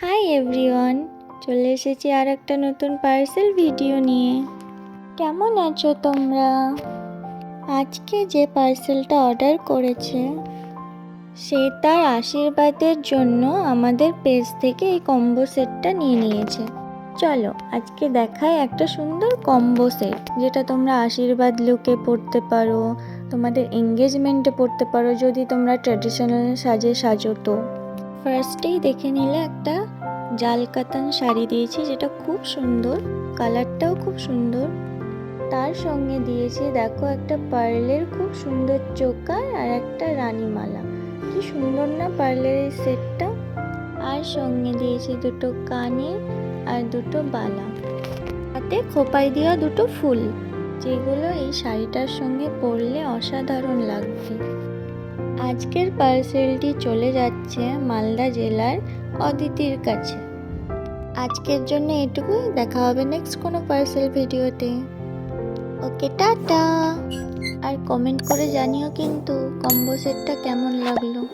Hi everyone চলে এসেছি আর একটা নতুন পার্সেল ভিডিও নিয়ে। কেমন আছো তোমরা? আজকে যে পার্সেলটা অর্ডার করেছে, সে তার আশীর্বাদের জন্য আমাদের পেজ থেকে এই কম্বো সেটটা নিয়ে নিয়েছে। চলো, আজকে দেখায় একটা সুন্দর কম্বো সেট যেটা তোমরা আশীর্বাদ লুকে পড়তে পারো, তোমাদের এঙ্গেজমেন্টে পড়তে পারো, যদি তোমরা ট্র্যাডিশনাল সাজে সাজো তো। ফার্স্টেই দেখে নিলে একটা জাল কাতান শাড়ি দিয়েছি, যেটা খুব সুন্দর, কালারটাও খুব সুন্দর। তার সঙ্গে দিয়েছি, দেখো, একটা পার্লের খুব সুন্দর চোকার আর একটা রানীমালা। কি সুন্দর না পার্লের এই সেটটা? আর সঙ্গে দিয়েছি দুটো কানে আর দুটো বালা। হাতে খোপাই দেওয়া দুটো ফুল, যেগুলো এই শাড়িটার সঙ্গে পরলে অসাধারণ লাগবে। আজকের পার্সেলটি চলে যাচ্ছে মালদা জেলার অদিতির কাছে। আজকের জন্য এটুকুই, দেখা হবে নেক্সট কোনো পার্সেল ভিডিওতে। ওকে, টাটা। আর কমেন্ট করে জানিও কিন্তু কম্বো সেটটা কেমন লাগল।